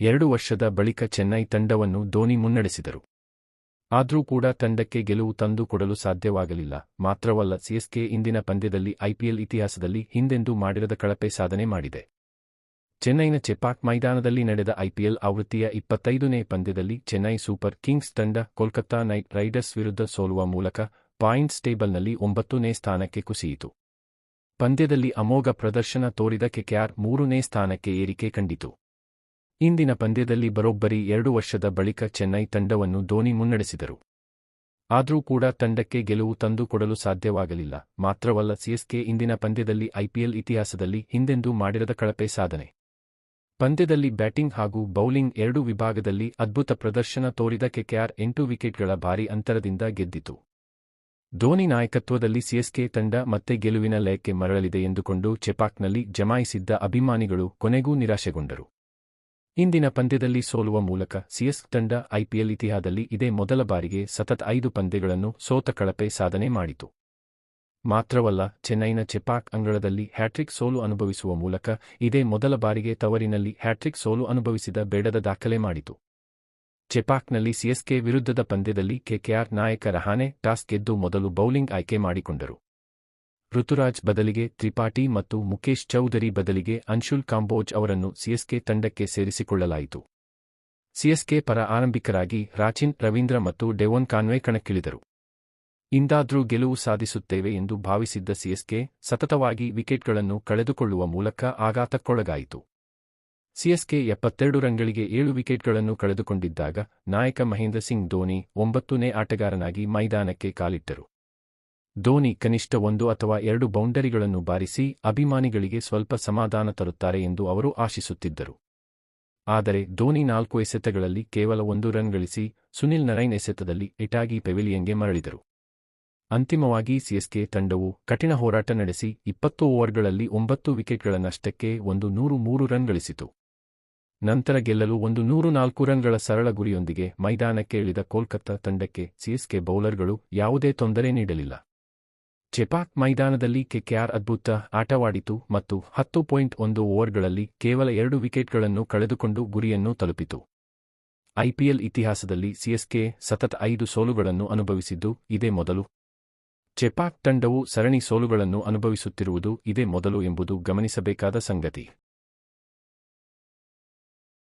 ಎರಡು ವರ್ಷದ ಬಳಿಕ ಚೆನ್ನೈ ತಂಡವನ್ನು ಧೋನಿ ಮುನ್ನಡೆಸಿದರು. ಆದರೂ ಕೂಡ ತಂಡಕ್ಕೆ ಗೆಲುವು ತಂದು ಕೊಡಲು ಸಾಧ್ಯವಾಗಲಿಲ್ಲ. ಮಾತ್ರವಲ್ಲ ಸಿಎಸ್ಕೆ ಇಂದಿನ ಪಂದ್ಯದಲ್ಲಿ ಐಪಿಎಲ್ ಇತಿಹಾಸದಲ್ಲಿ ಹಿಂದೆಂದೂ ಮಾಡಿರದ ಕಳಪೆ ಸಾಧನೆ ಮಾಡಿದೆ. ಚೆನ್ನೈನ ಚೆಪಾಕ್ ಮೈದಾನದಲ್ಲಿ ನಡೆದ ಐಪಿಎಲ್ ಆವೃತ್ತಿಯ ಇಪ್ಪತ್ತೈದನೇ ಪಂದ್ಯದಲ್ಲಿ ಚೆನ್ನೈ ಸೂಪರ್ ಕಿಂಗ್ಸ್ ತಂಡ ಕೋಲ್ಕತ್ತಾ ನೈಟ್ ರೈಡರ್ಸ್ ವಿರುದ್ಧ ಸೋಲುವ ಮೂಲಕ ಪಾಯಿಂಟ್ಸ್ ಟೇಬಲ್ನಲ್ಲಿ ಒಂಬತ್ತನೇ ಸ್ಥಾನಕ್ಕೆ ಕುಸಿಯಿತು. ಪಂದ್ಯದಲ್ಲಿ ಅಮೋಘ ಪ್ರದರ್ಶನ ತೋರಿದ ಕೆಕೆಆರ್ ಮೂರನೇ ಸ್ಥಾನಕ್ಕೆ ಏರಿಕೆ ಕಂಡಿತು. ಇಂದಿನ ಪಂದ್ಯದಲ್ಲಿ ಬರೋಬ್ಬರಿ ಎರಡು ವರ್ಷದ ಬಳಿಕ ಚೆನ್ನೈ ತಂಡವನ್ನು ಧೋನಿ ಮುನ್ನಡೆಸಿದರು. ಆದರೂ ಕೂಡ ತಂಡಕ್ಕೆ ಗೆಲುವು ತಂದುಕೊಡಲು ಸಾಧ್ಯವಾಗಲಿಲ್ಲ. ಮಾತ್ರವಲ್ಲ, ಸಿಎಸ್ಕೆ ಇಂದಿನ ಪಂದ್ಯದಲ್ಲಿ ಐಪಿಎಲ್ ಇತಿಹಾಸದಲ್ಲಿ ಹಿಂದೆಂದೂ ಮಾಡಿರದ ಕಳಪೆ ಸಾಧನೆ. ಪಂದ್ಯದಲ್ಲಿ ಬ್ಯಾಟಿಂಗ್ ಹಾಗೂ ಬೌಲಿಂಗ್ ಎರಡೂ ವಿಭಾಗದಲ್ಲಿ ಅದ್ಭುತ ಪ್ರದರ್ಶನ ತೋರಿದ ಕೆಕೆಆರ್ ಎಂಟು ವಿಕೆಟ್ಗಳ ಭಾರಿ ಅಂತರದಿಂದ ಗೆದ್ದಿತು. ಧೋನಿ ನಾಯಕತ್ವದಲ್ಲಿ ಸಿಎಸ್ಕೆ ತಂಡ ಮತ್ತೆ ಗೆಲುವಿನ ಲಯಕ್ಕೆ ಮರಳಲಿದೆ ಎಂದುಕೊಂಡು ಚೆಪಾಕ್ನಲ್ಲಿ ಜಮಾಯಿಸಿದ್ದ ಅಭಿಮಾನಿಗಳು ಕೊನೆಗೂ ನಿರಾಶೆಗೊಂಡರು. ಇಂದಿನ ಪಂದ್ಯದಲ್ಲಿ ಸೋಲುವ ಮೂಲಕ ಸಿಎಸ್ ತಂಡ ಐಪಿಎಲ್ ಇತಿಹಾದಲ್ಲಿ ಇದೇ ಮೊದಲ ಬಾರಿಗೆ ಸತತ ಐದು ಪಂದ್ಯಗಳನ್ನು ಸೋತ ಕಳಪೆ ಸಾಧನೆ ಮಾಡಿತು. ಮಾತ್ರವಲ್ಲ, ಚೆನ್ನೈನ ಚೆಪಾಕ್ ಅಂಗಳದಲ್ಲಿ ಹ್ಯಾಟ್ರಿಕ್ ಸೋಲು ಅನುಭವಿಸುವ ಮೂಲಕ ಇದೇ ಮೊದಲ ಬಾರಿಗೆ ತವರಿನಲ್ಲಿ ಹ್ಯಾಟ್ರಿಕ್ ಸೋಲು ಅನುಭವಿಸಿದ ಬೇಡದ ದಾಖಲೆ ಮಾಡಿತು. ಚೆಪಾಕ್ನಲ್ಲಿ ಸಿಎಸ್ಕೆ ವಿರುದ್ಧದ ಪಂದ್ಯದಲ್ಲಿ ಕೆಕೆಆರ್ ನಾಯಕ ರಹಾನೆ ಟಾಸ್ ಗೆದ್ದು ಮೊದಲು ಬೌಲಿಂಗ್ ಆಯ್ಕೆ ಮಾಡಿಕೊಂಡರು. ಋತುರಾಜ್ ಬದಲಿಗೆ ತ್ರಿಪಾಠಿ ಮತ್ತು ಮುಕೇಶ್ ಚೌಧರಿ ಬದಲಿಗೆ ಅನ್ಶುಲ್ ಕಾಂಬೋಜ್ ಅವರನ್ನು ಸಿಎಸ್ಕೆ ತಂಡಕ್ಕೆ ಸೇರಿಸಿಕೊಳ್ಳಲಾಯಿತು. ಸಿಎಸ್ಕೆ ಪರ ಆರಂಭಿಕರಾಗಿ ರಾಚಿನ್, ರವೀಂದ್ರ ಮತ್ತು ಡೆವೋನ್ ಕಾನ್ವೆ ಕಣಕ್ಕಿಳಿದರು. ಇಂದಾದ್ರೂ ಗೆಲುವು ಸಾಧಿಸುತ್ತೇವೆ ಎಂದು ಭಾವಿಸಿದ್ದ ಸಿಎಸ್ಕೆ ಸತತವಾಗಿ ವಿಕೆಟ್ಗಳನ್ನು ಕಳೆದುಕೊಳ್ಳುವ ಮೂಲಕ ಆಘಾತಕ್ಕೊಳಗಾಯಿತು. ಸಿಎಸ್ಕೆ ಎಪ್ಪತ್ತೆರಡು ರನ್ಗಳಿಗೆ ಏಳು ವಿಕೆಟ್ಗಳನ್ನು ಕಳೆದುಕೊಂಡಿದ್ದಾಗ ನಾಯಕ ಮಹೇಂದ್ರ ಸಿಂಗ್ ಧೋನಿ ಒಂಬತ್ತನೇ ಆಟಗಾರನಾಗಿ ಮೈದಾನಕ್ಕೆ ಕಾಲಿಟ್ಟರು. ಧೋನಿ ಕನಿಷ್ಠ ಒಂದು ಅಥವಾ ಎರಡು ಬೌಂಡರಿಗಳನ್ನು ಬಾರಿಸಿ ಅಭಿಮಾನಿಗಳಿಗೆ ಸ್ವಲ್ಪ ಸಮಾಧಾನ ತರುತ್ತಾರೆ ಎಂದು ಅವರು ಆಶಿಸುತ್ತಿದ್ದರು. ಆದರೆ ಧೋನಿ ನಾಲ್ಕು ಎಸೆತಗಳಲ್ಲಿ ಕೇವಲ ಒಂದು ರನ್ ಗಳಿಸಿ ಸುನಿಲ್ ನರೈನ್ ಎಸೆತದಲ್ಲಿ ಇಟಾಗಿ ಪೆವಿಲಿಯನ್ಗೆ ಮರಳಿದರು. ಅಂತಿಮವಾಗಿ ಸಿಎಸ್ಕೆ ತಂಡವು ಕಠಿಣ ಹೋರಾಟ ನಡೆಸಿ ಇಪ್ಪತ್ತು ಓವರ್ಗಳಲ್ಲಿ ಒಂಬತ್ತು ವಿಕೆಟ್ಗಳ ನಷ್ಟಕ್ಕೆ ಒಂದು ನೂರು ಮೂರು ರನ್ ಗಳಿಸಿತು. ನಂತರ ಗೆಲ್ಲಲು ಒಂದು ನೂರು ನಾಲ್ಕು ರನ್ಗಳ ಸರಳ ಗುರಿಯೊಂದಿಗೆ ಮೈದಾನಕ್ಕೆ ಇಳಿದ ಕೋಲ್ಕತ್ತಾ ತಂಡಕ್ಕೆ ಸಿಎಸ್ಕೆ ಬೌಲರ್ಗಳು ಯಾವುದೇ ತೊಂದರೆ ನೀಡಲಿಲ್ಲ. ಚೆಪಾಕ್ ಮೈದಾನದಲ್ಲಿ ಕೆಕೆಆರ್ ಅದ್ಭುತ ಆಟವಾಡಿತು ಮತ್ತು ಹತ್ತು ಪಾಯಿಂಟ್ ಒಂದು ಓವರ್ಗಳಲ್ಲಿ ಕೇವಲ ಎರಡು ವಿಕೆಟ್ಗಳನ್ನು ಕಳೆದುಕೊಂಡು ಗುರಿಯನ್ನು ತಲುಪಿತು. ಐಪಿಎಲ್ ಇತಿಹಾಸದಲ್ಲಿ ಸಿಎಸ್ಕೆ ಸತತ ಐದು ಸೋಲುಗಳನ್ನು ಅನುಭವಿಸಿದ್ದು ಇದೇ ಮೊದಲು. ಚೆಪಾಕ್ ತಂಡವು ಸರಣಿ ಸೋಲುಗಳನ್ನು ಅನುಭವಿಸುತ್ತಿರುವುದು ಇದೇ ಮೊದಲು ಎಂಬುದು ಗಮನಿಸಬೇಕಾದ ಸಂಗತಿ.